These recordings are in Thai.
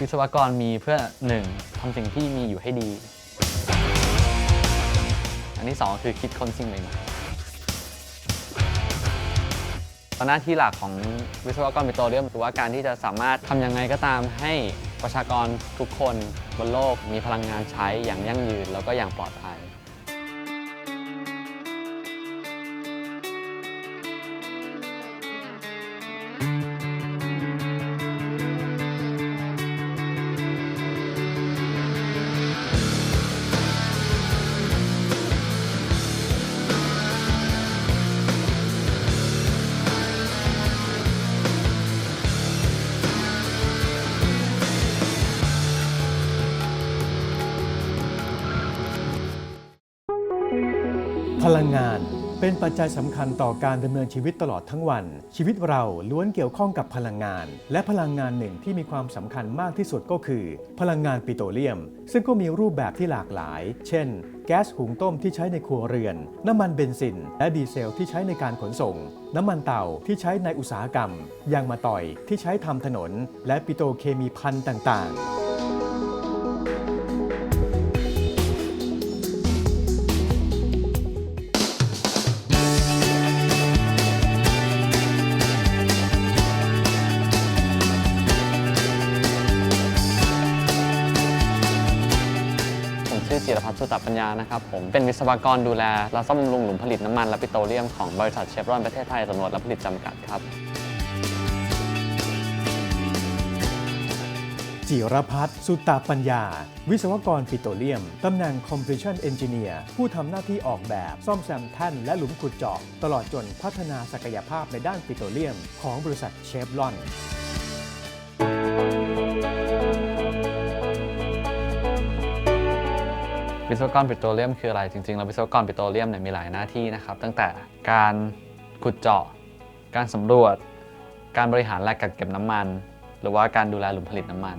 วิศวกรมีเพื่อ 1. ทำสิ่งที่มีอยู่ให้ดี อันที่ 2 คือคิดค้นสิ่งใหม่ๆหน้าที่หลักของวิศวกรปิโตรเลียมคือว่าการที่จะสามารถทำยังไงก็ตามให้ประชากรทุกคนบนโลกมีพลังงานใช้อย่างยั่งยืนแล้วก็อย่างปลอดภัย พลังงานเป็นปัจจัยสำคัญต่อการดำเนินชีวิตตลอดทั้งวัน ชีวิตเราล้วนเกี่ยวข้องกับพลังงาน และพลังงานหนึ่งที่มีความสำคัญมากที่สุดก็คือ พลังงานปิโตรเลียม ซึ่งก็มีรูปแบบที่หลากหลาย เช่น แก๊สหุงต้มที่ใช้ในครัวเรือน น้ำมันเบนซิน และดีเซลที่ใช้ในการขนส่ง น้ำมันเตาที่ใช้ในอุตสาหกรรมยางมะตอยที่ใช้ทำถนน และปิโตรเคมีพันต่างๆ ตปัญญานะครับผมเป็นวิศวกรดูแลและซ่อมบำรุงหลุมผลิตน้ำมันและปิโตรเลียมของบริษัทเชฟรอนประเทศไทยสำรวจและผลิตจำกัดครับจิรพัฒน์สุตตาปัญญา วิศวกรปิโตรเลียม ตำแหน่ง Completion Engineer ผู้ทำหน้าที่ออกแบบ ซ่อมแซมแท่นและหลุมขุดเจาะตลอดจนพัฒนาศักยภาพในด้านปิโตรเลียม ของบริษัทเชฟลอน วิศวกรปิโตรเลียมคืออะไรจริงๆแล้ววิศวกรปิโตรเลียมเนี่ยมีหลายหน้าที่นะครับ ตั้งแต่การขุดเจาะ การสำรวจ การบริหารและกักเก็บน้ำมัน หรือว่าการดูแลหลุมผลิตน้ำมัน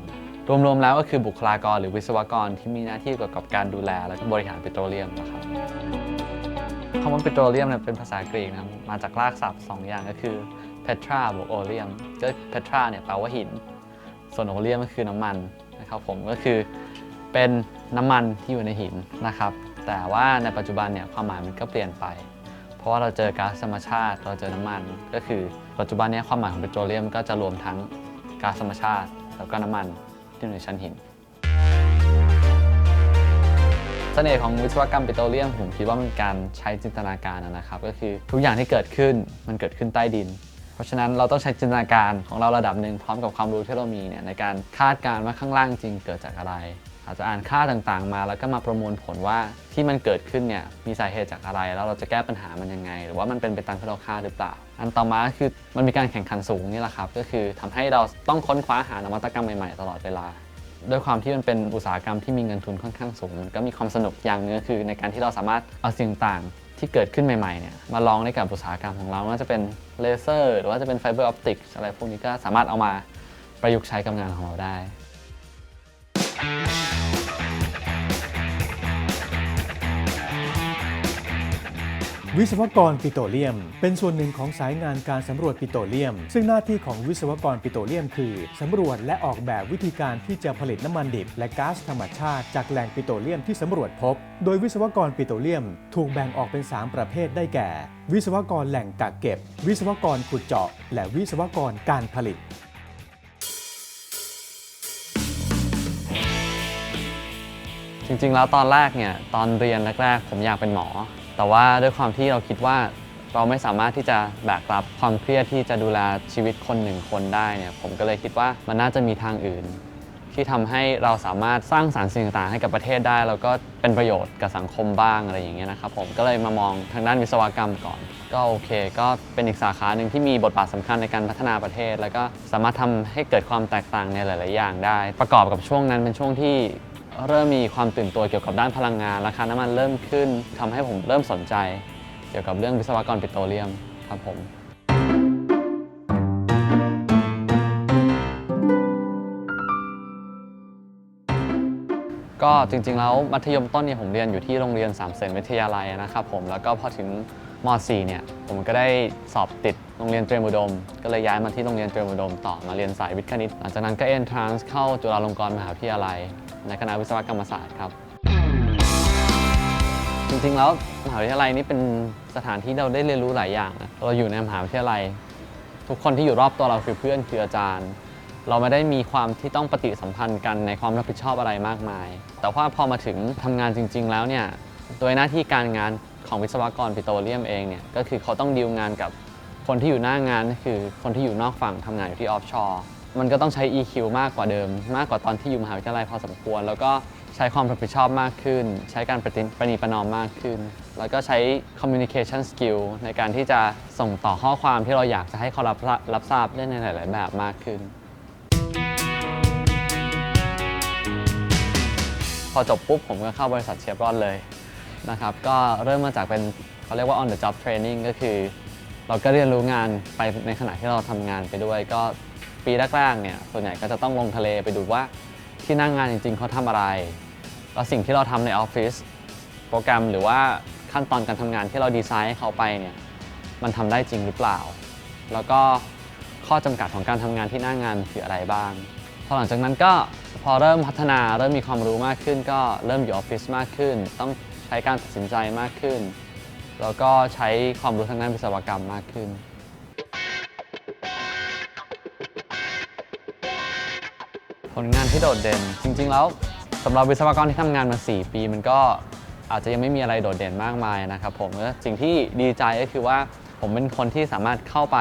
รวมๆแล้วก็คือบุคลากรหรือวิศวกรที่มีหน้าที่เกี่ยวกับการดูแลและบริหารปิโตรเลียมนะครับคำว่าปิโตรเลียมเนี่ยเป็นภาษากรีกนะครับมาจากรากศัพท์สองอย่างก็คือ petra บวก oleum ก็ petra เนี่ยแปลว่าหิน ส่วนโอเลียมก็คือน้ำมันนะครับผมก็คือ เป็นน้ำมันที่อยู่ในหินนะครับ แต่ว่าในปัจจุบันเนี่ยความหมายมันก็เปลี่ยนไป เพราะว่าเราเจอก๊าซธรรมชาติ เราเจอน้ำมัน ก็คือปัจจุบันเนี้ความหมายของปิโตรเลียมก็จะรวมทั้งก๊าซธรรมชาติ แล้วก็น้ำมันที่อยู่ในชั้นหินเสน่ห์ของวิศวกรรมปิโตรเลียมผมคิดว่ามันการใช้จินตนาการนะครับ ก็คือทุกอย่างที่เกิดขึ้นมันเกิดขึ้นใต้ดิน เพราะฉะนั้นเราต้องใช้จินตนาการของเราระดับหนึ่งพร้อมกับความรู้ที่เรามีเนี่ยในการคาดการณ์ว่าข้างล่างจริงเกิดจากอะไร อาจจะอ่านค่าต่างๆ มา แล้วก็มาประมวลผลว่าที่มันเกิดขึ้นเนี่ยมีสาเหตุจากอะไร แล้วเราจะแก้ปัญหามันยังไง หรือว่ามันเป็นไปตามที่เราคาดหรือเปล่า อันต่อมาคือมันมีการแข่งขันสูงนี่แหละครับ ก็คือทำให้เราต้องค้นคว้าหานวัตกรรมใหม่ๆ ตลอดเวลาด้วยความที่มันเป็นอุตสาหกรรมที่มีเงินทุนค่อนข้างสูงมันก็มีความสนุกอย่างหนึงคือ ในการที่เราสามารถเอาสิ่งต่างที่เกิดขึ้นใหม่ๆเนี่ยมาลองในกับอุตสาหกรรมของเราว่าจะเป็นเลเซอร์หรือว่าจะเป็นไฟเบอร์ออปติกอะไรพวกนี้ก็สามารถเอามาประยุกต์ใช้กับงานของเราได้ วิศวกรปิโตรเลียม เป็นส่วนหนึ่งของสายงานการสำรวจปิโตรเลียม ซึ่งหน้าที่ของวิศวกรปิโตรเลียม คือสำรวจและออกแบบวิธีการที่จะผลิตน้ำมันดิบ และก๊าซธรรมชาติจากแหล่งปิโตรเลียมที่สำรวจพบ โดยวิศวกรปิโตรเลียม ถูกแบ่งออกเป็น 3 ประเภทได้แก่ วิศวกรแหล่งกักเก็บ วิศวกรขุดเจาะ และวิศวกรการผลิตจริงๆ แล้วตอนแรกเนี่ยตอนเรียนแรกๆ ผมอยากเป็นหมอ แต่ว่าด้วยความที่เราคิดว่าเราไม่สามารถที่จะแบกรับความเครียดที่จะดูแลชีวิตคนหนึ่งคนได้เนี่ยผมก็เลยคิดว่ามันน่าจะมีทางอื่น ที่ทำให้เราสามารถสร้างสารรค์สิ่งต่างๆให้กับประเทศได้ แล้วก็เป็นประโยชน์กับสังคมบ้างอะไรอย่างเงี้ยนะครับผมก็เลยมามองทางด้านวิศวกรรมก่อน ก็โอเค ก็เป็นอีกสาขาหนึ่งที่มีบทบาทสำคัญในการพัฒนาประเทศ แล้วก็สามารถทำให้เกิดความแตกต่างในหลาย ๆ อย่างได้ ประกอบกับช่วงนั้นเป็นช่วงที่ เริ่มมีความตื่นตัวเกี่ยวกับด้านพลังงาน ราคาน้ำมันเริ่มขึ้นทำให้ผมเริ่มสนใจ เกี่ยวกับเรื่องวิศวกรปิโตรเลียมครับผมก็จริงๆแล้วมัธยมต้นเนี่ยผมเรียนอยู่ที่โรงเรียนสามเสนวิทยาลัยนะครับผมแล้วก็พอถึง ม .4 เนี่ยผมก็ได้สอบติดโรงเรียนเตรียมอุดม ก็เลยย้ายมาที่โรงเรียนเตรียมอุดม ต่อมาเรียนสายวิทย์คณิต หลังจากนั้นก็ entrance เข้าจุฬาลงกรณ์มหาวิทยาลัย ในคณะวิศวกรรมศาสตร์ครับ จริงๆแล้วมหาวิทยาลัยนี่เป็นสถานที่เราได้เรียนรู้หลายอย่างนะเราอยู่ในมหาวิทยาลัย ทุกคนที่อยู่รอบตัวเราคือเพื่อนคืออาจารย์ เราไม่ได้มีความที่ต้องปฏิสัมพันธ์กันในความรับผิดชอบอะไรมากมาย แต่ว่าพอมาถึงทำงานจริง ๆ แล้วเนี่ยโดยหน้าที่การงาน ของวิศวกรปิโตรเลียมเองเนี่ยก็คือเขาต้องดีลงานกับคนที่อยู่หน้างานก็คือคนที่อยู่นอกฝั่งทำงานอยู่ที่ออฟชอร์มันก็ต้องใช้ EQ มากกว่าเดิม มากกว่าตอนที่อยู่มหาวิทยาลัยพอสมควร แล้วก็ใช้ความรับผิดชอบมากขึ้น ใช้การปฏิประนีประนอมมากขึ้น แล้วก็ใช้ communication skill ในการที่จะส่งต่อข้อความที่เราอยากจะให้เขารับรับทราบได้ในหลาย ๆ แบบมากขึ้น พอจบปุ๊บผมก็เข้าบริษัทเชฟรอนเลย นะครับก็เริ่มมาจากเป็นเขาเรียกว่า on the job training ก็คือ เราก็เรียนรู้งานไปในขณะที่เราทำงานไปด้วย ก็ปีแรกๆเนี่ยส่วนใหญ่ก็จะต้องลงทะเลไปดูว่าที่นั่งงานจริง ๆเขาทำอะไรแล้วสิ่งที่เราทำในออฟฟิศโปรแกรมหรือว่าขั้นตอนการทำงานที่เราดีไซน์ให้เขาไปเนี่ยมันทำได้จริงหรือเปล่า แล้วก็ข้อจำกัดของการทำงานที่หน้างานคืออะไรบ้าง พอหลังจากนั้นก็พอเริ่มพัฒนาเริ่มมีความรู้มากขึ้น ก็เริ่มอยู่ออฟฟิศมากขึ้น ต้อง ช้การตัดสินใจมากขึ้น แล้วก็ใช้ความรู้ทางด้านวิศวกรรมมากขึ้น ผลงานที่โดดเด่นจริง ๆ แล้วสำหรับวิศวกรที่ทำงานมา 4 ปี มันก็อาจจะยังไม่มีอะไรโดดเด่นมากมายนะครับผมแล้วสิ่งที่ดีใจก็คือว่าผมเป็นคนที่สามารถเข้าไป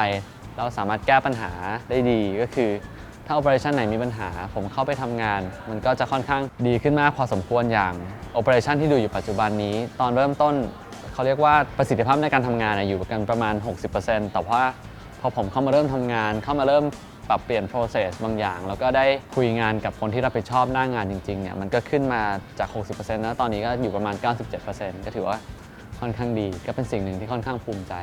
แล้วสามารถแก้ปัญหาได้ดีก็คือ ถ้า operation ไหนมีปัญหา ผมเข้าไปทำงาน มันก็จะค่อนข้างดีขึ้นมากพอสมควรอย่าง operation ที่ดูอยู่ปัจจุบันนี้ ตอนเริ่มต้นเขาเรียกว่าประสิทธิภาพในการทำงานอยู่กันประมาณ 60%แต่ว่าพอผมเข้ามาเริ่มทำงาน เข้ามาเริ่มปรับเปลี่ยน process บางอย่าง แล้วก็ได้คุยงานกับคนที่รับผิดชอบหน้างานจริงๆเนี่ยมันก็ขึ้นมาจาก 60%นะตอนนี้ก็อยู่ประมาณ 97%ก็ถือว่าค่อนข้างดีก็เป็นสิ่งหนึ่งที่ค่อนข้างภูมิใจ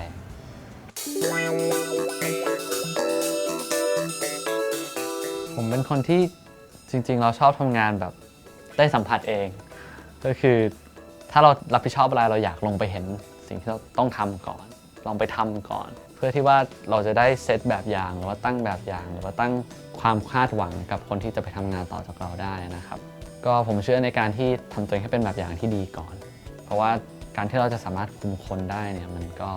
ผมเป็นคนที่จริง ๆ เราชอบทำงานแบบได้สัมผัสเอง ก็คือถ้าเรารับผิดชอบอะไรเราอยากลงไปเห็นสิ่งที่เราต้องทำก่อน ลองไปทำก่อน เพื่อที่ว่าเราจะได้เซตแบบอย่างหรือว่าตั้งแบบอย่าง หรือว่าตั้งความคาดหวังกับคนที่จะไปทำงานต่อจากเราได้นะครับ ก็ผมเชื่อในการที่ทำตัวเองให้เป็นแบบอย่างที่ดีก่อน เพราะว่าการที่เราจะสามารถคุมคนได้เนี่ยมันก็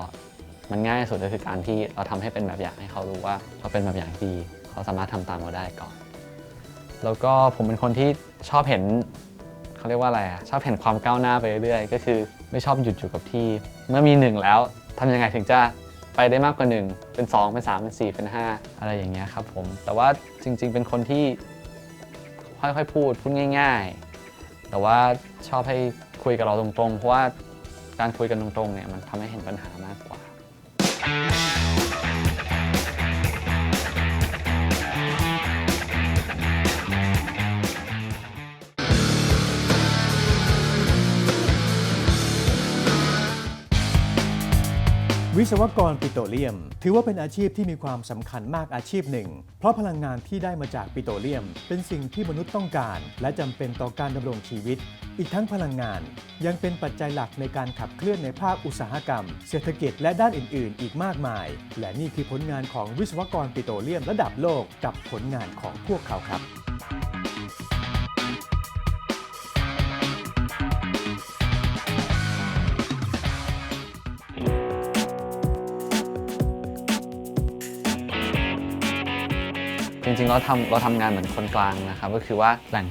มันง่ายสุดก็คือการที่เราทำให้เป็นแบบอย่างให้เขารู้ว่าเขาเป็นแบบอย่างที่ดี เขาสามารถทำตามเราได้ก่อน แล้วก็ผมเป็นคนที่ชอบเห็นเขาเรียกว่าอะไรอะชอบเห็นความก้าวหน้าไปเรื่อยๆ ก็คือไม่ชอบหยุดอยู่กับที่ เมื่อมีหนึ่งแล้วทำยังไงถึงจะไปได้มากกว่า 1 เป็น 2 เป็น 3 เป็น 4 เป็น 5 อะไรอย่างเงี้ยครับผม แต่ว่าจริง ๆ เป็นคนที่ค่อยๆพูดพูดง่าย ๆ แต่ว่าชอบให้คุยกับเราตรงๆ เพราะว่าการคุยกันตรงๆเนี่ยมันทำให้เห็นปัญหามากกว่า วิศวกรปิโตรเลียม ถือว่าเป็นอาชีพที่มีความสำคัญมากอาชีพหนึ่ง เพราะพลังงานที่ได้มาจากปิโตรเลียม เป็นสิ่งที่มนุษย์ต้องการ และจำเป็นต่อการดำรงชีวิต อีกทั้งพลังงาน ยังเป็นปัจจัยหลักในการขับเคลื่อนในภาคอุตสาหกรรม เศรษฐกิจและด้านอื่น ๆ อีกมากมาย และนี่คือผลงานของวิศวกรปิโตรเลียมระดับโลกกับผลงานของพวกเขาครับ เราทำเราทำงานเหมือนคนกลางนะครับก็คือว่าแหล่ง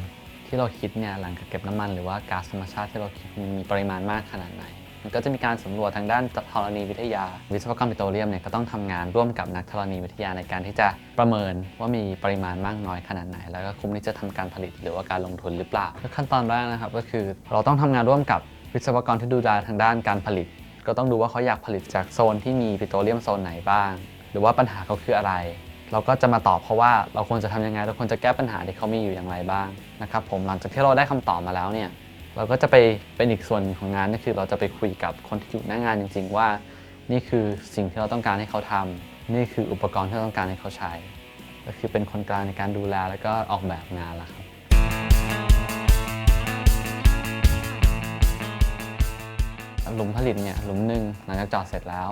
ที่เราคิดเนี่ยแหล่งกักเก็บน้ำมันหรือว่าก๊าซธรรมชาติที่เราคิดมันมีปริมาณมากขนาดไหนมันก็จะมีการสำรวจทางด้านธรณีวิทยา วิศวกรรมปิโตรเลียมเนี่ยก็ต้องทำงานร่วมกับนักธรณีวิทยาในการที่จะประเมินว่ามีปริมาณมากน้อยขนาดไหน แล้วก็คุ้มที่จะทำการผลิตหรือว่าการลงทุนหรือเปล่าขั้นตอนแรกนะครับก็คือเราต้องทำงานร่วมกับวิศวกรที่ดูแลทางด้านการผลิต ก็ต้องดูว่าเขาอยากผลิตจากโซนที่มีปิโตรเลียมโซนไหนบ้าง หรือว่าปัญหาเขาคืออะไร เราก็จะมาตอบเขาว่าเราควรจะทำยังไง เราควรจะแก้ปัญหาที่เขามีอยู่อย่างไรบ้างนะครับผมหลังจากที่เราได้คำตอบมาแล้วเนี่ยเราก็จะไปเป็นอีกส่วนของงานก็คือเราจะไปคุยกับคนที่อยู่หน้างานจริง ๆ ว่า นี่คือสิ่งที่เราต้องการให้เขาทำนี่คืออุปกรณ์ที่เราต้องการให้เขาใช้ ก็คือเป็นคนกลางในการดูแลแล้วก็ออกแบบงานละครับหลุมผลิตเนี่ยหลุมหนึ่งหลังจากจาะเสร็จแล้ว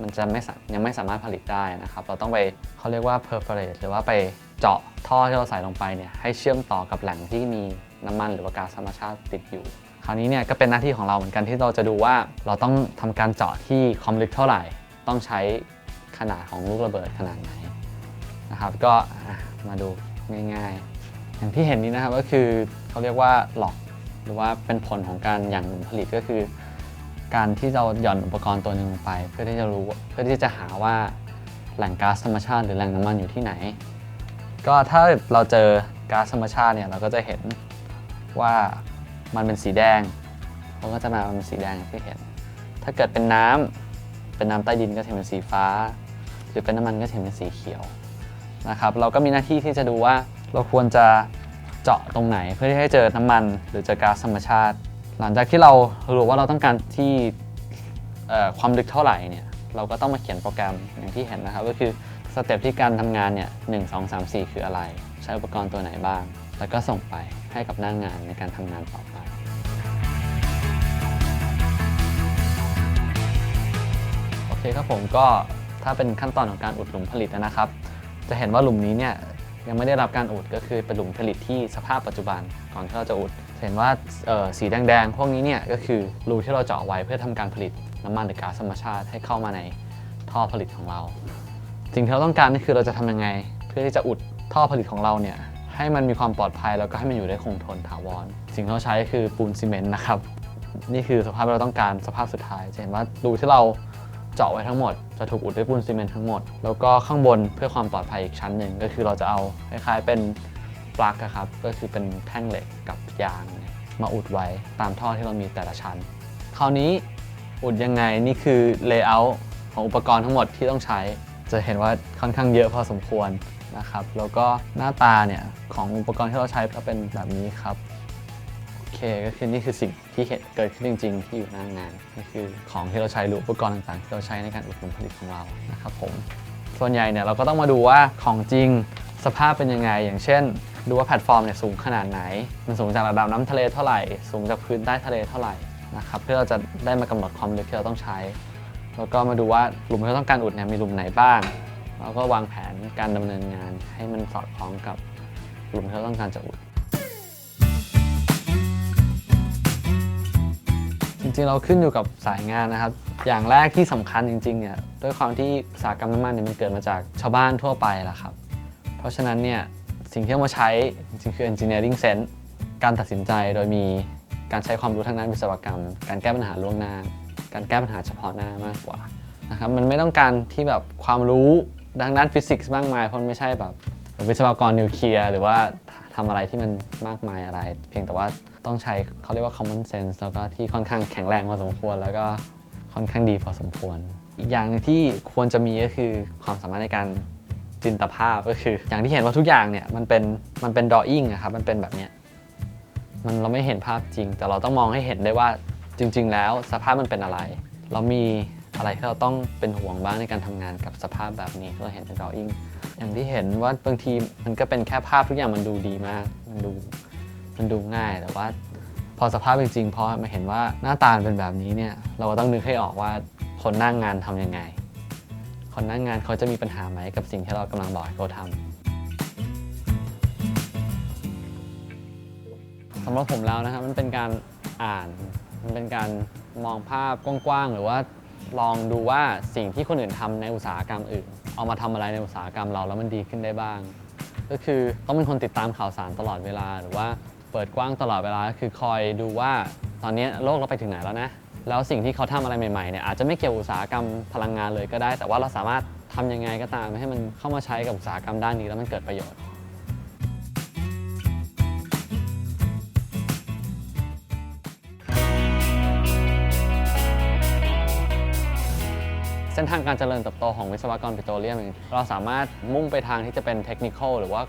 มันจะไม่ยังไม่สามารถผลิตได้นะครับ เราต้องไปเขาเรียกว่า perforate หรือว่าไปเจาะท่อที่เราใส่ลงไปเนี่ยให้เชื่อมต่อกับแหล่งที่มีน้ำมันหรือว่าก๊าซธรรมชาติติดอยู่ คราวนี้เนี่ยก็เป็นหน้าที่ของเราเหมือนกันที่เราจะดูว่าเราต้องทำการเจาะที่ความลึกเท่าไหร่ ต้องใช้ขนาดของลูกระเบิดขนาดไหนนะครับก็มาดูง่ายๆ อย่างที่เห็นนี้นะครับก็คือเขาเรียกว่าหลอกหรือว่าเป็นผลของการหยั่งผลิตก็คือ การที่เราหย่อนอุปกรณ์ตัวหนึ่งลงไป เพื่อที่จะรู้เพื่อที่จะหาว่าแหล่งก๊าซธรรมชาติหรือแหล่งน้ำมันอยู่ที่ไหน ก็ถ้าเราเจอก๊าซธรรมชาติเนี่ยเราก็จะเห็นว่ามันเป็นสีแดงมันก็จะมาเป็นสีแดงที่เห็น ถ้าเกิดเป็นน้ำเป็นน้ำใต้ดินก็จะเห็นเป็นสีฟ้า หรือเป็นน้ำมันก็จะเห็นเป็นสีเขียวนะครับเราก็มีหน้าที่ที่จะดูว่าเราควรจะเจาะตรงไหนเพื่อที่ให้เจอน้ำมันหรือเจอก๊าซธรรมชาติ หลังจากที่เรารู้ว่าเราต้องการที่ความลึกเท่าไหร่เนี่ยเราก็ต้องมาเขียนโปรแกรมอย่างที่เห็นนะครับก็คือสเต็ปที่การทำงานเนี่ยหนึ่งสองสามสี่คืออะไร ใช้อุปกรณ์ตัวไหนบ้าง แล้วก็ส่งไปให้กับหน้างงานในการทำงานต่อไป โอเคครับผมก็ถ้าเป็นขั้นตอนของการอุดหลุมผลิตนะครับ จะเห็นว่าหลุมนี้เนี่ยยังไม่ได้รับการอุดก็คือเป็นหลุมผลิตที่สภาพปัจจุบันก่อนที่เราจะอุด เห็นว่าสีแดงๆ พวกนี้เนี่ยก็คือรูที่เราเจาะไว้เพื่อทำการผลิตน้ำมันหรือก๊าซธรรมชาติให้เข้ามาในท่อผลิตของเรา สิ่งที่เราต้องการนี่คือเราจะทำยังไง เพื่อที่จะอุดท่อผลิตของเราเนี่ยให้มันมีความปลอดภัยแล้วก็ให้มันอยู่ได้คงทนถาวร สิ่งที่เราใช้คือปูนซีเมนต์นะครับ นี่คือสภาพที่เราต้องการสภาพสุดท้ายจะเห็นว่ารูที่เราเจาะไว้ทั้งหมดจะถูกอุดด้วยปูนซีเมนต์ทั้งหมด แล้วก็ข้างบนเพื่อความปลอดภัยอีกชั้นหนึ่งก็คือเราจะเอาคล้ายๆเป็น ปลั๊กครับก็คือเป็นแท่งเหล็กกับยางมาอุดไว้ตามท่อที่เรามีแต่ละชั้น คราวนี้อุดยังไงนี่คือเลเยอร์ของอุปกรณ์ทั้งหมดที่ต้องใช้ จะเห็นว่าค่อนข้างเยอะพอสมควรนะครับแล้วก็หน้าตาเนี่ยของอุปกรณ์ที่เราใช้ก็เป็นแบบนี้ครับโอเคก็คือนี่คือสิ่งที่เห็นเกิดขึ้นจริง ๆ ที่อยู่หน้างานนี่คือของที่เราใช้หรืออุปกรณ์ต่างๆ ที่เราใช้ในการอุดหนุนผลิตของเรานะครับผมส่วนใหญ่เนี่ยเราก็ต้องมาดูว่าของจริงสภาพเป็นยังไง อย่างเช่น ดูว่าแพลตฟอร์มเนี่ยสูงขนาดไหน มันสูงจากระดับน้ำทะเลเท่าไหร่ สูงจากพื้นใต้ทะเลเท่าไหร่นะครับเพื่อเราจะได้มากำหนดความลึกที่เราต้องใช้ แล้วก็มาดูว่าหลุมที่เราต้องการอุดเนี่ยมีหลุมไหนบ้างแล้วก็วางแผนการดำเนินงานให้มันสอดคล้องกับหลุมที่เราต้องการจะอุด จริงๆเราขึ้นอยู่กับสายงานนะครับอย่างแรกที่สำคัญจริงๆเนี่ยด้วยความที่อุตสาหกรรมน้ำมันเนี่ยมันเกิดมาจากชาวบ้านทั่วไปแหละครับ เพราะฉะนั้นเนี่ย สิ่งที่เอามาใช้จริงๆคือ engineering sense การตัดสินใจโดยมีการใช้ความรู้ทางด้านวิศวกรรม การแก้ปัญหาล่วงหน้า การแก้ปัญหาเฉพาะหน้ามากกว่านะครับมันไม่ต้องการที่แบบความรู้ทางด้านฟิสิกส์มากมายเพราะไม่ใช่แบบวิศวกรนิวเคลียร์หรือว่าทำอะไรที่มันมากมายอะไร เพียงแต่ว่าต้องใช้เขาเรียกว่า common sense แล้วก็ที่ค่อนข้างแข็งแรงพอสมควร แล้วก็ค่อนข้างดีพอสมควร อีกอย่างหนึงที่ควรจะมีก็คือความสามารถในการ จินตภาพก็คือ อย่างที่เห็นว่าทุกอย่างเนี่ยมันเป็นมันเป็น drawing อะครับมันเป็นแบบเนี้ยมันเราไม่เห็นภาพจริง แต่เราต้องมองให้เห็นได้ว่าจริง ๆ แล้วสภาพมันเป็นอะไร เรามีอะไรที่เราต้องเป็นห่วงบ้างในการทำงานกับสภาพแบบนี้ที่เราเห็นใน drawing อย่างที่เห็นว่าบางทีมันก็เป็นแค่ภาพทุกอย่างมันดูดีมาก มันดูมันดูง่ายแต่ว่าพอสภาพจริงๆพอมาเห็นว่าหน้าตาเป็นแบบนี้เนี่ยเราก็ต้องนึกให้ออกว่าคนนั่งงานทำยังไง คนนั่งงานเขาจะมีปัญหาไหมกับสิ่งที่เรากำลังบอกให้เขาทำสำหรับผมแล้วนะครับมันเป็นการอ่าน มันเป็นการมองภาพกว้างๆหรือว่าลองดูว่าสิ่งที่คนอื่นทำในอุตสาหกรรมอื่น เอามาทำอะไรในอุตสาหกรรมเราแล้วมันดีขึ้นได้บ้าง ก็คือต้องเป็นคนติดตามข่าวสารตลอดเวลา หรือว่าเปิดกว้างตลอดเวลาคือคอยดูว่าตอนนี้โลกเราไปถึงไหนแล้วนะ แล้วสิ่งที่เขาทำอะไรใหม่ๆเนี่ยอาจจะไม่เกี่ยวกับอุตสาหกรรมพลังงานเลยก็ได้ แต่ว่าเราสามารถทำยังไงก็ตามให้มันเข้ามาใช้กับอุตสาหกรรมด้านนี้แล้วมันเกิดประโยชน์เส้นทางการเจริญเติบโตของวิศวกรปิโตรเลียม เราสามารถมุ่งไปทางที่จะเป็นเทคนิคอลหรือว่า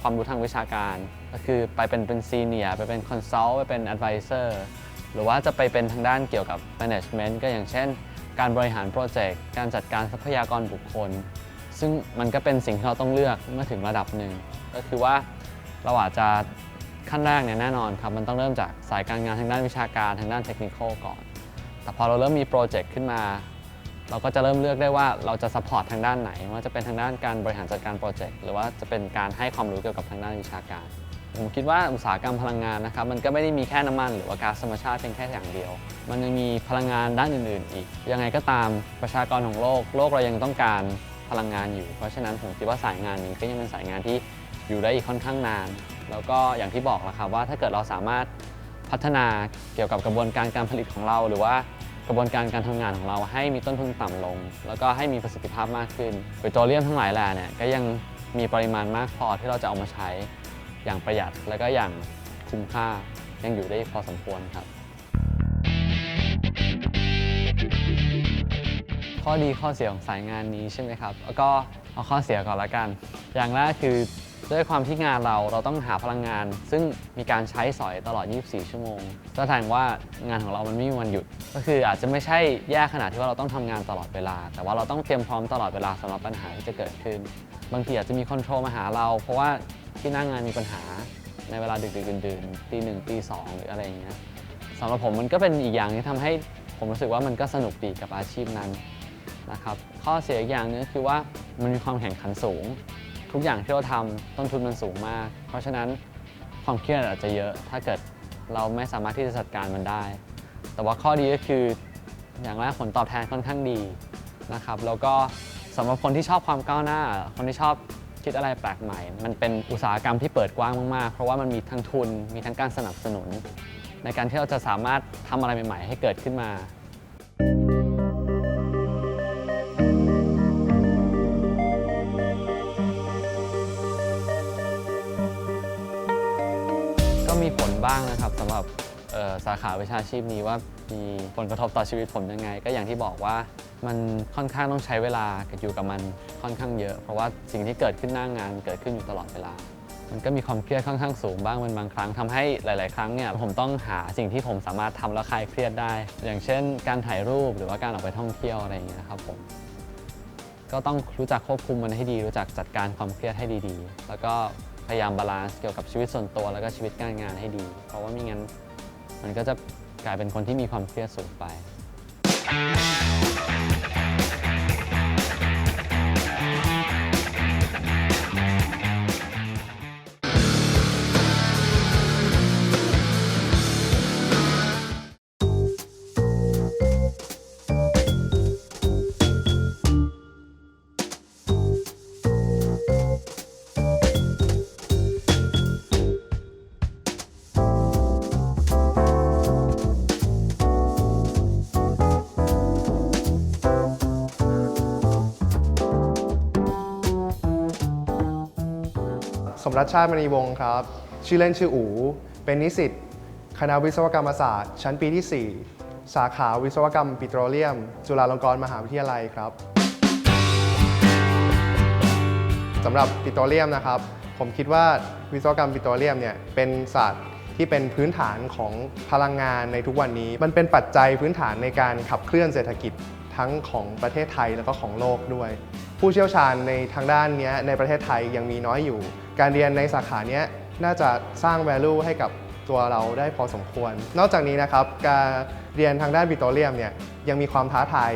ความรู้ทางวิชาการ ก็คือไปเป็นเป็นซีเนียร์ไปเป็นคอนซัลท์ไปเป็นแอดไวเซอร์ หรือว่าจะไปเป็นทางด้านเกี่ยวกับ Management ก็อย่างเช่น การบริหารโปรเจกต์การจัดการทรัพยากรบุคคล ซึ่งมันก็เป็นสิ่งที่เราต้องเลือกเมื่อถึงระดับหนึ่ง ก็คือว่าเราอาจจะขั้นแรกเนี่ยแน่นอนครับ มันต้องเริ่มจากสายการงานทางด้านวิชาการทางด้านเทคนิคก่อน แต่พอเราเริ่มมีโปรเจกต์ขึ้นมา เราก็จะเริ่มเลือกได้ว่าเราจะซัพพอร์ตทางด้านไหนว่าจะเป็นทางด้านการบริหารจัดการโปรเจกต์หรือว่าจะเป็นการให้ความรู้เกี่ยวกับทางด้านวิชาการ ผมคิดว่าอุตสาหกรรมพลังงานนะครับมันก็ไม่ได้มีแค่น้ำมันหรือว่าก๊าซธรรมชาติเพียงแค่อย่างเดียว มันยังมีพลังงานด้านอื่น ๆ อีก ยังไงก็ตามประชากรของโลก โลกเรายังต้องการพลังงานอยู่ เพราะฉะนั้นผมคิดว่าสายงานนี้ก็ยังเป็นสายงานที่อยู่ได้อีกค่อนข้างนาน แล้วก็อย่างที่บอกแล้วครับว่าถ้าเกิดเราสามารถพัฒนาเกี่ยวกับกระบวนการการผลิตของเรา หรือว่ากระบวนการการทำงานของเราให้มีต้นทุนต่ำลง แล้วก็ให้มีประสิทธิภาพมากขึ้น ปิโตรเลียมทั้งหลายแหล่เนี่ยก็ยังมีปริมาณมากพอที่เราจะเอามาใช้ อย่างประหยัดและก็อย่างคุ้มค่ายังอยู่ได้พอสมควรครับ ข้อดีข้อเสียของสายงานนี้ใช่ไหมครับ แล้วก็เอาข้อเสียก่อนละกัน อย่างแรกคือด้วยความที่งานเราเราต้องหาพลังงาน ซึ่งมีการใช้สอยตลอด 24 ชั่วโมงก็แสดงว่างานของเรามันไม่มีวันหยุด ก็คืออาจจะไม่ใช่แย่ขนาดที่ว่าเราต้องทำงานตลอดเวลา แต่ว่าเราต้องเตรียมพร้อมตลอดเวลาสำหรับปัญหาที่จะเกิดขึ้น บางทีอาจจะมีคอนโทรลมาหาเรา เพราะว่า ที่หน้างงานมีปัญหาในเวลาดึกๆดื่นๆตีหนึ่งตีสองหรืออะไรอย่างเงี้ยสำหรับผมมันก็เป็นอีกอย่างที่ทำให้ผมรู้สึกว่ามันก็สนุกดีกับอาชีพนั้นนะครับข้อเสียอีกอย่างนึงคือว่ามันมีความแข่งขันสูง ทุกอย่างที่เราทำต้นทุนมันสูงมาก เพราะฉะนั้นความเครียดอาจจะเยอะ ถ้าเกิดเราไม่สามารถที่จะจัดการมันได้ แต่ว่าข้อดีก็คืออย่างแรกผลตอบแทนค่อนข้างดีนะครับแล้วก็สำหรับคนที่ชอบความก้าวหน้า คนที่ชอบ คิดอะไรแปลกใหม่ มันเป็นอุตสาหกรรมที่เปิดกว้างมากๆ เพราะว่ามันมีทั้งทุน มีทั้งการสนับสนุน ในการที่เราจะสามารถทำอะไรใหม่ ๆ ให้เกิดขึ้นมาก็มีผลบ้างนะครับสำหรับ สาขาวิชาชีพนี้ว่ามีผลกระทบต่อชีวิตผมยังไง ก็อย่างที่บอกว่ามันค่อนข้างต้องใช้เวลาอยู่กับมันค่อนข้างเยอะ เพราะว่าสิ่งที่เกิดขึ้นหน้างานเกิดขึ้นอยู่ตลอดเวลา มันก็มีความเครียดค่อนข้างสูงบ้างเป็นบางครั้งทำให้หลาย ๆ ครั้งเนี่ยผมต้องหาสิ่งที่ผมสามารถทำแล้วคลายเครียดได้ อย่างเช่น การถ่ายรูปหรือว่าการออกไปท่องเที่ยวอะไรอย่างเงี้ยครับผมก็ต้องรู้จักควบคุมมันให้ดี รู้จักจัดการความเครียดให้ดี ๆ แล้วก็พยายามบาลานซ์เกี่ยวกับชีวิตส่วนตัวแล้วก็ชีวิตการงานให้ดี เพราะว่าไม่งั้น มันก็จะกลายเป็นคนที่มีความเครียดสูงไป รัชชาติมณีวงศ์ครับ ชื่อเล่นชื่ออู เป็นนิสิต คณะวิศวกรรมศาสตร์ ชั้นปีที่ 4 สาขาวิศวกรรมปิโตรเลียม จุฬาลงกรณ์มหาวิทยาลัยครับสำหรับปิโตรเลียมนะครับ ผมคิดว่าวิศวกรรมปิโตรเลียมเนี่ยเป็นศาสตร์ที่เป็นพื้นฐานของพลังงานในทุกวันนี้ มันเป็นปัจจัยพื้นฐานในการขับเคลื่อนเศรษฐกิจทั้งของประเทศไทยแล้วก็ของโลกด้วย ผู้เชี่ยวชาญในทางด้านนี้ในประเทศไทยยังมีน้อยอยู่ การเรียนในสาขานี้น่าจะสร้าง value ให้กับตัวเราได้พอสมควร นอกจากนี้นะครับการเรียนทางด้านปิโตรเลียมเนี่ยยังมีความท้าทาย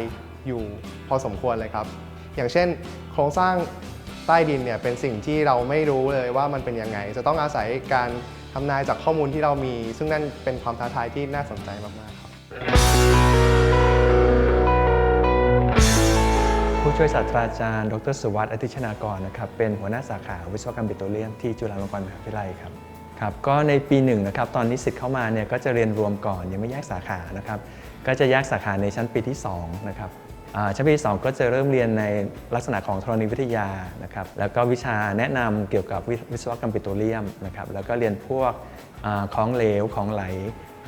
อยู่พอสมควรเลยครับ อย่างเช่น โครงสร้างใต้ดินเนี่ยเป็นสิ่งที่เราไม่รู้เลยว่ามันเป็นยังไง จะต้องอาศัยการทำนายจากข้อมูลที่เรามี ซึ่งนั่นเป็นความท้าทายที่น่าสนใจมากๆ ช่วยศาสตราจารย์ ดรสุวัสดิ์อธิชนากรนะครับเป็นหัวหน้าสาขาวิศวกรรมปิโตรเลียมที่จุฬาลงกรณ์มหาวิทยาลัยครับครับก็ในปีหนึ่งนะครับตอนนิสิตเข้ามาเนี่ยก็จะเรียนรวมก่อนยังไม่แยกสาขานะครับก็จะแยกสาขาในชั้นปีที่2นะครับอ่าชั้นปีที่2ก็จะเริ่มเรียนในลักษณะของธรณีวิทยานะครับแล้วก็วิชาแนะนำเกี่ยวกับวิศวกรรมปิโตรเลียมนะครับแล้วก็เรียนพวกอาของเหลวของไหล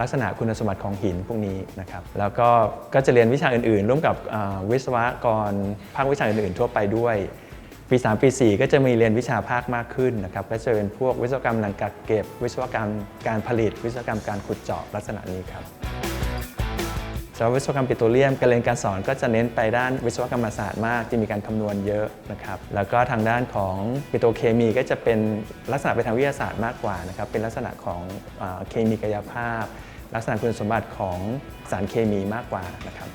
ลักษณะคุณสมบัติของหินพวกนี้นะครับแล้วก็ก็จะเรียนวิชาอื่นๆ ร่วมกับวิศวกรภาควิชาอื่นๆ ทั่วไปด้วยปี 3 ปี 4 ก็จะมีเรียนวิชาภาคมากขึ้นนะครับก็จะเป็นพวกวิศวกรรมหลังกักเก็บ วิศวกรรมการผลิต วิศวกรรมการขุดเจาะลักษณะนี้ครับ สำหรับวิศวกรรมปิโตรเลียมการเรียนการสอนก็จะเน้นไปด้านวิศวกรรมศาสตร์มากที่มีการคำนวณเยอะนะครับแล้วก็ทางด้านของปิโตรเคมีก็จะเป็นลักษณะไปทางวิทยาศาสตร์มากกว่านะครับเป็นลักษณะของอเคมีกายภาพ ลักษณะคุณสมบัติของสารเคมีมากกว่านะครับ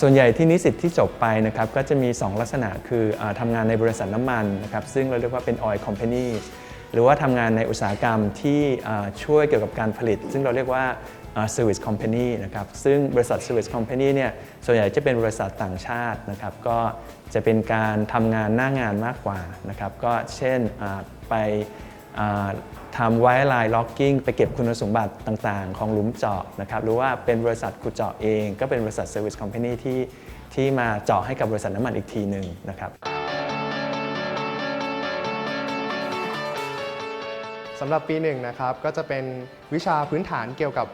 ส่วนใหญ่ที่นิสิตที่จบไปนะครับก็จะมี 2 ลักษณะคืออทำงานในบริษัทน้ำมันนะครับซึ่งเราเรียกว่าเป็น oil company หรือว่าทำงานในอุตสาหกรรมที่ช่วยเกี่ยวกับการผลิต ซึ่งเราเรียกว่า service company นะครับซึ่งบริษัท service company เนี่ยส่วนใหญ่จะเป็นบริษัทต่างชาตินะครับก็จะเป็นการทำงานหน้างานมากกว่านะครับก็เช่นไปทำไวไลน์ล็อกกิ้งไปเก็บคุณสมบัติต่างๆ ของหลุมเจาะนะครับหรือว่าเป็นบริษัทขุดเจาะเอง ก็เป็นบริษัท service company ที่ที่มาเจาะให้กับบริษัทน้ำมันอีกทีหนึ่งนะครับสำหรับปีหนึ่งนะครับก็จะเป็นวิชาพื้นฐานเกี่ยวกับ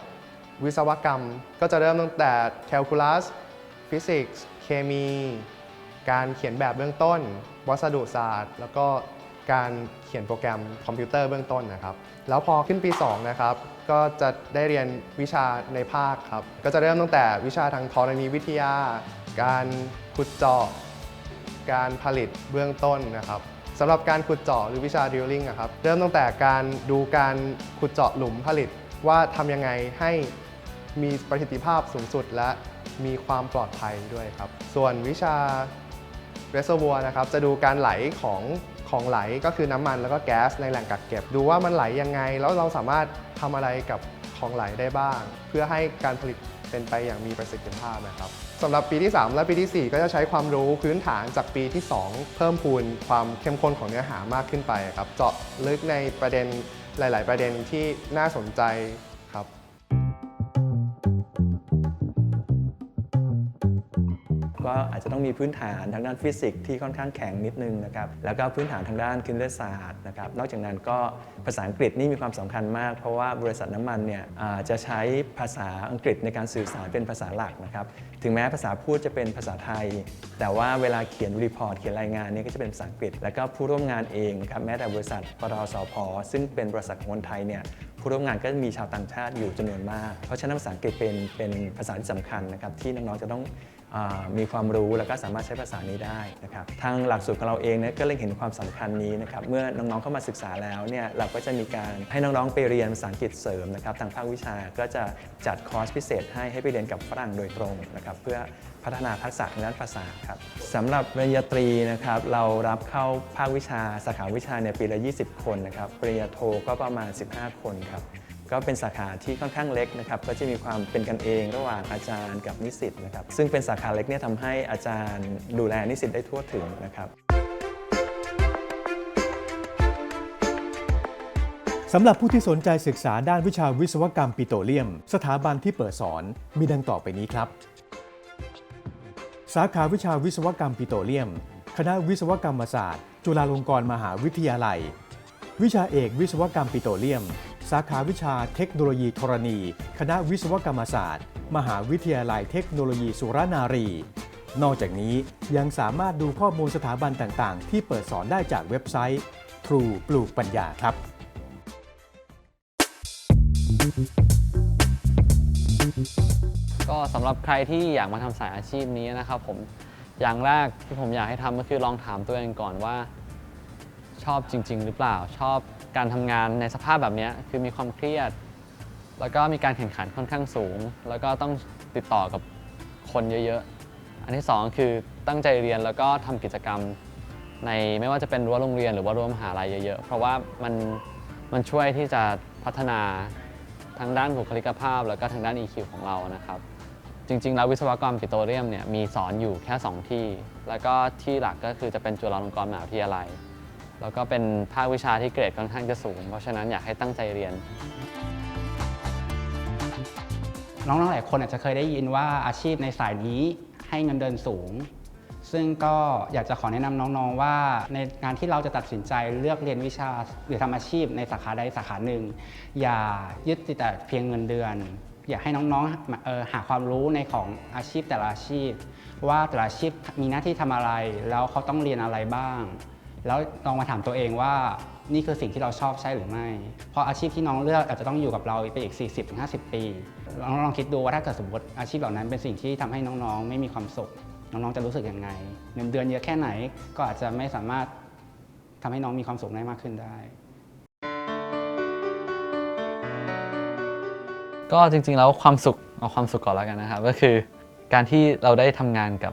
วิศวกรรม ก็จะเริ่มตั้งแต่แคลคูลัสฟิสิกส์เคมี การเขียนแบบเบื้องต้น วัสดุศาสตร์ แล้วก็การเขียนโปรแกรมคอมพิวเตอร์เบื้องต้นนะครับ แล้วพอขึ้นปี 2 นะครับ ก็จะได้เรียนวิชาในภาคครับ ก็จะเริ่มตั้งแต่วิชาทางธรณีวิทยา การขุดเจาะ การผลิตเบื้องต้นนะครับสำหรับการขุดเจาะหรือวิชาดิวลิงครับ เริ่มตั้งแต่การดูการขุดเจาะหลุมผลิตว่าทำยังไงให้ มีประสิทธิภาพสูงสุดและมีความปลอดภัยด้วยครับ ส่วนวิชา reservoir นะครับจะดูการไหลของของไหลก็คือน้ำมันแล้วก็แก๊สในแหล่งกักเก็บ ดูว่ามันไหลยังไง แล้วเราสามารถทำอะไรกับของไหลได้บ้าง เพื่อให้การผลิตเป็นไปอย่างมีประสิทธิภาพนะครับสำหรับปีที่ 3 และปีทีสี่4 ก็จะใช้ความรู้พื้นฐานจากปีที่ 2 เพิ่มพูนความเข้มข้นของเนื้อหามากขึ้นไปครับเจาะลึกในประเด็นหลาย ๆ ประเด็นที่น่าสนใจ ก็อาจจะต้องมีพื้นฐานทางด้านฟิสิกส์ที่ค่อนข้างแข็งนิดนึงนะครับแล้วก็พื้นฐานทางด้านคณิตศาสตร์นะครับนอกจากนั้นก็ภาษาอังกฤษนี่มีความสำคัญมาก เพราะว่าบริษัทน้ำมันเนี่ยจะใช้ภาษาอังกฤษในการสื่อสารเป็นภาษาหลักนะครับถึงแม้ภาษาพูดจะเป็นภาษาไทย แต่ว่าเวลาเขียนรีพอร์ตเขียนรายงานนี่ก็จะเป็นภาษาอังกฤษ แล้วก็ผู้ร่วมงานเองครับแม้แต่บริษัทปตทสพซึ่งเป็นบริษัทของคนไทยเนี่ยผู้ร่วมงานก็มีชาวต่างชาติอยู่จำนวนมาก เพราะฉะนั้นภาษาอังกฤษเป็นเป็นภาษาที่สำคัญนะครับที่น้องๆจะต้อง มีความรู้แล้วก็สามารถใช้ภาษานี้ได้นะครับทางหลักสูตรของเราเองเนี่ยก็เล็งเห็นความสำคัญนี้นะครับเมื่อน้องๆเข้ามาศึกษาแล้วเนี่ยเราก็จะมีการให้น้องๆไปเรียนภาษาอังกฤษเสริมนะครับทางภาควิชาก็จะจัดคอร์สพิเศษ ให้ให้ไปเรียนกับฝรั่งโดยตรงนะครับเพื่อพัฒนาทักษะทางด้านภาษาครับสำหรับปริญญาตรีนะครับเรารับเข้าภาควิชาสาขาวิชาเนี่ยปีละ 20 คนนะครับปริญญาโทก็ประมาณ 15 คนครับ ก็เป็นสาขาที่ค่อนข้างเล็กนะครับก็จะมีความเป็นกันเองระหว่างอาจารย์กับนิสิตนะครับซึ่งเป็นสาขาเล็กเนี่ยทำให้อาจารย์ดูแลนิสิตได้ทั่วถึงนะครับสำหรับผู้ที่สนใจศึกษาด้านวิชาวิศวกรรมปิโตรเลียม สถาบันที่เปิดสอนมีดังต่อไปนี้ครับ สาขาวิชาวิศวกรรมปิโตรเลียม คณะวิศวกรรมศาสตร์ จุฬาลงกรณ์มหาวิทยาลัย วิชาเอกวิศวกรรมปิโตรเลียม สาขาวิชาเทคโนโลยีธรณี คณะวิศวกรรมศาสตร์ มหาวิทยาลัยเทคโนโลยีสุรนารี นอกจากนี้ยังสามารถดูข้อมูลสถาบันต่างๆ ที่เปิดสอนได้จากเว็บไซต์ True ปลูกปัญญาครับ ก็สำหรับใครที่อยากมาทำสายอาชีพนี้นะครับผมอย่างแรกที่ผมอยากให้ทำก็คือลองถามตัวเองก่อนว่า ชอบจริง ๆ หรือเปล่าชอบ การทำงานในสภาพแบบเนี้ยคือมีความเครียด แล้วก็มีการแข่งขันค่อนข้างสูง แล้วก็ต้องติดต่อกับคนเยอะๆ อันที่สองคือตั้งใจเรียนแล้วก็ทำกิจกรรม ในไม่ว่าจะเป็นรั้วโรงเรียนหรือว่ารั้วมหาลัยเยอะๆ เพราะว่ามันมันช่วยที่จะพัฒนาทางด้านบุคลิกภาพ แล้วก็ทางด้าน EQ ของเรานะครับ จริงๆ แล้ววิศวกรปิโตรเลียมเนี่ยมีสอนอยู่แค่ 2 ที่ แล้วก็ที่หลักก็คือจะเป็นจุฬาลงกรณ์มหาวิทยาลัย แล้วก็เป็นภาควิชาที่เกรดค่อนข้างจะสูง เพราะฉะนั้นอยากให้ตั้งใจเรียน น้องๆหลายคนอาจจะเคยได้ยินว่าอาชีพในสายนี้ให้เงินเดือนสูง ซึ่งก็อยากจะขอแนะนำน้องๆว่าในการที่เราจะตัดสินใจเลือกเรียนวิชาหรือทำอาชีพในสาขาใดสาขาหนึ่ง อย่ายึดติดแต่เพียงเงินเดือน อยากให้น้องๆหาความรู้ในของอาชีพแต่ละอาชีพ ว่าแต่ละอาชีพมีหน้าที่ทำอะไร แล้วเขาต้องเรียนอะไรบ้าง แล้วลองมาถามตัวเองว่านี่คือสิ่งที่เราชอบใช่หรือไม่ เพราะอาชีพที่น้องเลือกอาจจะต้องอยู่กับเราไปอีก 40-50 ปีลองลองคิดดูว่าถ้าเกิดสมมติอาชีพเหล่านั้นเป็นสิ่งที่ทำให้น้องๆ ไม่มีความสุข น้องๆ จะรู้สึกยังไงเงินเดือนเยอะแค่ไหนก็อาจจะไม่สามารถทำให้น้องมีความสุขได้มากขึ้นได้ ก็จริงๆแล้วความสุขเอาความสุขก่อนแล้วกันนะครับ ก็คือการที่เราได้ทำงานกับ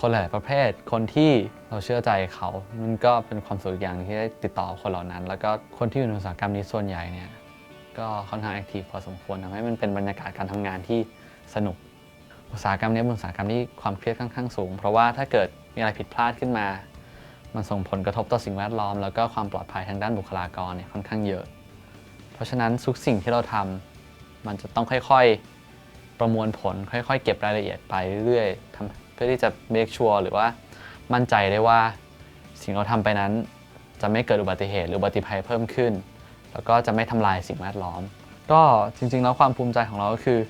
คนหลายประเภท คนที่เราเชื่อใจเขามันก็เป็นความสุขอย่างที่ได้ติดต่อคนเหล่านั้น แล้วก็คนที่อยู่ในอุตสาหกรรมนี้ส่วนใหญ่เนี่ยก็ค่อนข้างแอคทีฟพอสมควรทำให้มันเป็นบรรยากาศการทำงานที่สนุก อุตสาหกรรมนี้เป็นอุตสาหกรรมที่ความเครียดค่อนข้างสูง เพราะว่าถ้าเกิดมีอะไรผิดพลาดขึ้นมา มันส่งผลกระทบต่อสิ่งแวดล้อม แล้วก็ความปลอดภัยทางด้านบุคลากรเนี่ยค่อนข้างเยอะ เพราะฉะนั้นทุกสิ่งที่เราทำมันจะต้องค่อยๆ ประมวลผล ค่อย ๆ เก็บรายละเอียดไปเรื่อยๆทำ เพื่อที่จะ make sure หรือว่ามั่นใจได้ว่าสิ่งเราทำไปนั้น จะไม่เกิดอุบัติเหตุหรืออุบัติภัยเพิ่มขึ้น แล้วก็จะไม่ทำลายสิ่งแวดล้อม ก็จริง ๆ แล้วความภูมิใจของเราก็คือ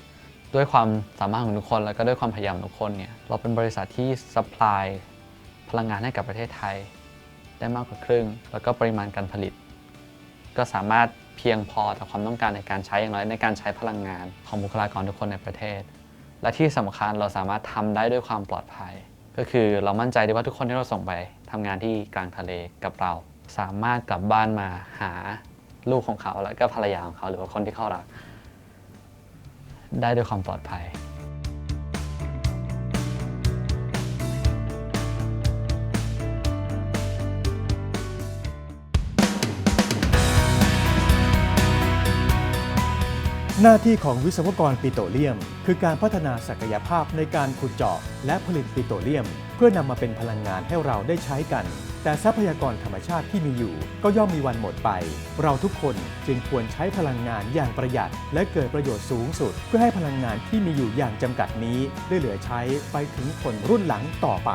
ด้วยความสามารถของทุกคน แล้วก็ด้วยความพยายามทุกคนเนี่ยเราเป็นบริษัทที่ supply พลังงานให้กับประเทศไทย ได้มากกว่าครึ่ง แล้วก็ปริมาณการผลิต ก็สามารถเพียงพอต่อความต้องการในการใช้อย่างน้อยในการใช้พลังงานของบุคลากรทุกคนในประเทศ และที่สำคัญเราสามารถทำได้ด้วยความปลอดภัย ก็คือเรามั่นใจได้ว่าทุกคนที่เราส่งไปทำงานที่กลางทะเลกับเรา สามารถกลับบ้านมาหาลูกของเขาและก็ภรรยาของเขาหรือว่าคนที่เขารัก ได้ด้วยความปลอดภัย หน้าที่ของวิศวกรปิโตรเลียม คือการพัฒนาศักยภาพในการขุดเจาะและผลิตปิโตรเลียม เพื่อนำมาเป็นพลังงานให้เราได้ใช้กัน แต่ทรัพยากรธรรมชาติที่มีอยู่ ก็ย่อมมีวันหมดไป เราทุกคนจึงควรใช้พลังงานอย่างประหยัด และเกิดประโยชน์สูงสุด เพื่อให้พลังงานที่มีอยู่อย่างจำกัดนี้ ได้เหลือใช้ไปถึงคนรุ่นหลังต่อไป